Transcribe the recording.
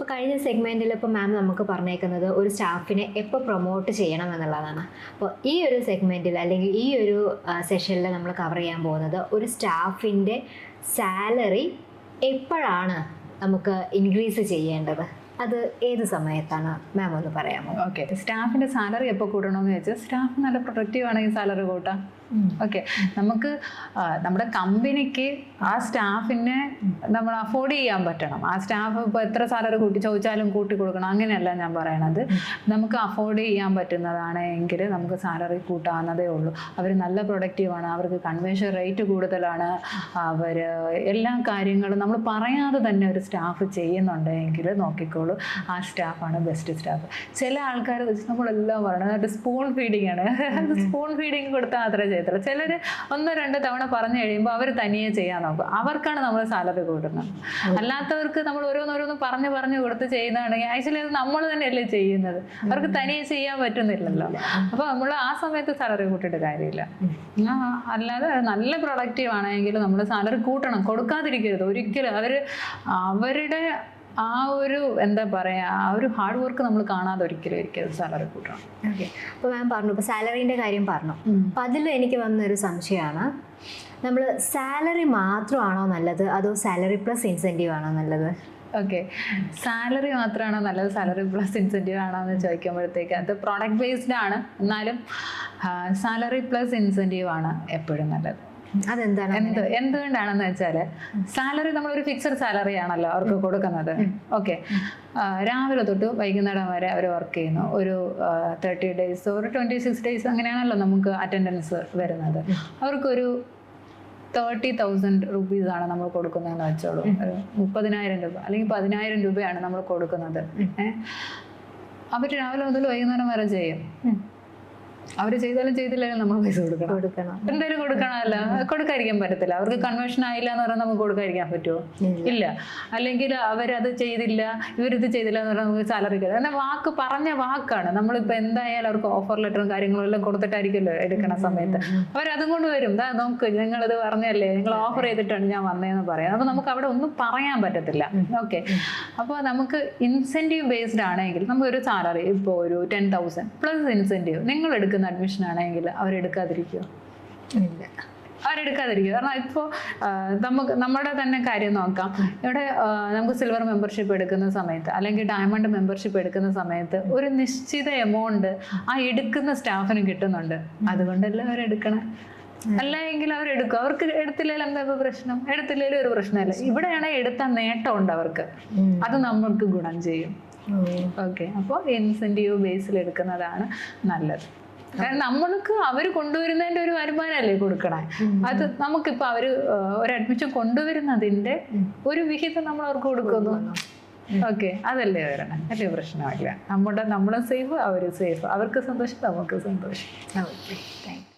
അപ്പോൾ കഴിഞ്ഞ സെഗ്മെന്റിൽ ഇപ്പോൾ മാം നമുക്ക് പറഞ്ഞേക്കുന്നത് ഒരു സ്റ്റാഫിനെ എപ്പോൾ പ്രൊമോട്ട് ചെയ്യണം എന്നുള്ളതാണ്. അപ്പോൾ ഈ ഒരു സെഗ്മെന്റിൽ അല്ലെങ്കിൽ ഈ ഒരു സെഷനിൽ നമ്മൾ കവർ ചെയ്യാൻ പോകുന്നത് ഒരു സ്റ്റാഫിന്റെ സാലറി എപ്പോഴാണ് നമുക്ക് ഇൻക്രീസ് ചെയ്യേണ്ടത്? അത് ഏത് സമയത്താണ്? മാം ഒന്ന് പറയാമോ? ഓക്കെ സ്റ്റാഫിന്റെ സാലറി എപ്പോൾ കൂട്ടണമെന്ന് വെച്ചാൽ സ്റ്റാഫ് നല്ല പ്രൊഡക്റ്റീവ് ആണെങ്കിൽ സാലറി കൂട്ടാം. ഓക്കെ നമുക്ക് നമ്മുടെ കമ്പനിക്ക് ആ സ്റ്റാഫിനെ നമ്മൾ അഫോർഡ് ചെയ്യാൻ പറ്റണം. ആ സ്റ്റാഫ് ഇപ്പോൾ എത്ര സാലറി കൂട്ടി ചോദിച്ചാലും കൂട്ടി കൊടുക്കണം. അങ്ങനെയല്ല ഞാൻ പറയണത്. നമുക്ക് അഫോർഡ് ചെയ്യാൻ പറ്റുന്നതാണ് എങ്കിൽ നമുക്ക് സാലറി കൂട്ടാവുന്നതേ ഉള്ളൂ. അവർ നല്ല പ്രൊഡക്റ്റീവാണ് അവർക്ക് കൺവെൻഷൻ റേറ്റ് കൂടുതലാണ്. അവർ എല്ലാ കാര്യങ്ങളും നമ്മൾ പറയാതെ തന്നെ ഒരു സ്റ്റാഫ് ചെയ്യുന്നുണ്ടെങ്കിൽ നോക്കിക്കോളൂ. ആ സ്റ്റാഫാണ് ബെസ്റ്റ് സ്റ്റാഫ് ചില ആൾക്കാർ വെച്ച് നമ്മളെല്ലാം പറയണത് സ്പൂൺ ഫീഡിങ് ആണ്. സ്പൂൺ ഫീഡിങ് കൊടുത്താൽ അത്ര ചെയ്യത്തില്ല. ചിലർ ഒന്നോ രണ്ടോ തവണ പറഞ്ഞു കഴിയുമ്പോൾ അവർ തനിയെ ചെയ്യാൻ നോക്കും. അവർക്കാണ് നമ്മൾ സാലറി കൂട്ടുന്നത് അല്ലാത്തവർക്ക് നമ്മൾ ഓരോന്നോരോന്ന് പറഞ്ഞ് പറഞ്ഞു കൊടുത്ത് ചെയ്യുന്നതാണെങ്കിൽ ആക്ച്വലി അത് നമ്മൾ തന്നെയല്ലേ ചെയ്യുന്നത്. അവർക്ക് തനിയെ ചെയ്യാൻ പറ്റുന്നില്ലല്ലോ. അപ്പോൾ നമ്മൾ ആ സമയത്ത് സാലറി കൂട്ടിയിട്ട് കാര്യമില്ല. അല്ലാതെ നല്ല പ്രൊഡക്റ്റീവ് ആണെങ്കിൽ നമ്മൾ സാലറി കൂട്ടണം. കൊടുക്കാതിരിക്കരുത്. ഒരിക്കലും അവർ അവരുടെ ആ ഒരു എന്താ പറയുക ആ ഒരു ഹാർഡ് വർക്ക് നമ്മൾ കാണാതെ ഒരിക്കലും ഒരിക്കലും സാലറി കൂട്ടണം. ഓക്കെ അപ്പോൾ മാം പറഞ്ഞു ഇപ്പോൾ സാലറീന്റെ കാര്യം പറഞ്ഞു. അപ്പം അതിൽ എനിക്ക് വന്നൊരു സംശയമാണ് നമ്മൾ സാലറി മാത്രമാണോ നല്ലത്? അതോ സാലറി പ്ലസ് ഇൻസെന്റീവ് ആണോ നല്ലത്? ഓക്കെ സാലറി മാത്രമാണോ നല്ലത്? സാലറി പ്ലസ് ഇൻസെന്റീവ് ആണോ എന്ന് ചോദിക്കുമ്പോഴത്തേക്ക് അത് പ്രോഡക്റ്റ് ബേസ്ഡ് ആണ്. എന്നാലും സാലറി പ്ലസ് ഇൻസെന്റീവ് ആണ് എപ്പോഴും നല്ലത്. അതെന്താണ് എന്ത് എന്തുകൊണ്ടാണെന്ന് വെച്ചാൽ സാലറി നമ്മൾ ഒരു ഫിക്സഡ് സാലറി ആണല്ലോ അവർക്ക് കൊടുക്കുന്നത്. ഓക്കെ. രാവിലെ തൊട്ട് വൈകുന്നേരം വരെ അവർ വർക്ക് ചെയ്യുന്നു. ഒരു തേർട്ടി ഡേയ്സ് ഒരു ട്വന്റി സിക്സ് ഡേയ്സ് അങ്ങനെയാണല്ലോ നമുക്ക് അറ്റൻഡൻസ് വരുന്നത്. അവർക്കൊരു തേർട്ടി തൗസൻഡ് റുപ്പീസാണ് നമ്മൾ കൊടുക്കുന്നതെന്ന് വെച്ചോളൂ. ഒരു മുപ്പതിനായിരം രൂപ അല്ലെങ്കിൽ പതിനായിരം രൂപയാണ് നമ്മൾ കൊടുക്കുന്നത്. ഏഹ് അവർ രാവിലെ മുതൽ വൈകുന്നേരം വരെ ചെയ്യും. അവർ ചെയ്താലും ചെയ്തില്ലാലും നമ്മൾ പൈസ കൊടുക്കണം. കൊടുക്കണം. എന്തായാലും കൊടുക്കണമല്ലോ. കൊടുക്കാതിരിക്കാൻ പറ്റത്തില്ല. അവർക്ക് കൺവെൻഷൻ ആയില്ല എന്ന് പറഞ്ഞാൽ നമുക്ക് കൊടുക്കാതിരിക്കാൻ പറ്റുമോ? ഇല്ല. അല്ലെങ്കിൽ അവരത് ചെയ്തില്ല ഇവരിത് ചെയ്തില്ല എന്ന് പറഞ്ഞാൽ നമുക്ക് സാലറി കിട്ടും എന്നാൽ വാക്ക് പറഞ്ഞ വാക്കാണ്. നമ്മളിപ്പോൾ എന്തായാലും അവർക്ക് ഓഫർ ലെറ്ററും കാര്യങ്ങളും എല്ലാം കൊടുത്തിട്ടായിരിക്കുമല്ലോ എടുക്കണ സമയത്ത്. അവരതും കൊണ്ട് വരും. ദാ നോക്ക് നിങ്ങളിത് പറഞ്ഞല്ലേ? നിങ്ങൾ ഓഫർ ചെയ്തിട്ടാണ് ഞാൻ വന്നതെന്ന് പറയാം അപ്പോൾ നമുക്ക് അവിടെ ഒന്നും പറയാൻ പറ്റത്തില്ല. ഓക്കെ. അപ്പോൾ നമുക്ക് ഇൻസെന്റീവ് ബേസ്ഡ് ആണെങ്കിൽ നമുക്ക് ഒരു സാലറി ഇപ്പോൾ ഒരു ടെൻ തൗസൻഡ് പ്ലസ് ഇൻസെന്റീവ് നിങ്ങൾ എടുക്കുന്ന അഡ്മിഷൻ ആണെങ്കിൽ അവരെടുക്കാതിരിക്കുമോ ഇല്ല. അവരെടുക്കാതിരിക്കും കാരണം ഇപ്പോൾ നമുക്ക് നമ്മുടെ തന്നെ കാര്യം നോക്കാം. ഇവിടെ നമുക്ക് സിൽവർ മെമ്പർഷിപ്പ് എടുക്കുന്ന സമയത്ത് അല്ലെങ്കിൽ ഡയമണ്ട് മെമ്പർഷിപ്പ് എടുക്കുന്ന സമയത്ത് ഒരു നിശ്ചിത എമൗണ്ട് ആ എടുക്കുന്ന സ്റ്റാഫിന് കിട്ടുന്നുണ്ട്. അതുകൊണ്ടല്ലേ അവരെടുക്കണേ? അല്ല എങ്കിൽ അവരെടുക്കും. അവർക്ക് എടുത്തില്ലെങ്കിൽ എന്താ ഇപ്പൊ പ്രശ്നം? എടുത്തില്ലെങ്കിലും ഒരു പ്രശ്നമല്ല. ഇവിടെയാണ് എടുത്ത നേട്ടം ഉണ്ട് അവർക്ക് അത് നമ്മൾക്ക് ഗുണം ചെയ്യും. ഓക്കെ. അപ്പോൾ ഇൻസെന്റീവ് ബേസിൽ എടുക്കുന്നതാണ് നല്ലത്. കാരണം നമ്മൾക്ക് അവർ കൊണ്ടുവരുന്നതിന്റെ ഒരു വരുമാനമല്ലേ കൊടുക്കണേ. അത് നമുക്കിപ്പോൾ അവർ ഒരു അഡ്മിഷൻ കൊണ്ടുവരുന്നതിന്റെ ഒരു വിഹിതം നമ്മൾ അവർക്ക് കൊടുക്കുന്നു. ഓക്കെ അതല്ലേ വരണം. അല്ലേ പ്രശ്നമില്ല നമ്മുടെ നമ്മളും സേഫ് അവർ സേഫ് അവർക്ക് സന്തോഷം നമുക്ക് സന്തോഷം. Okay thank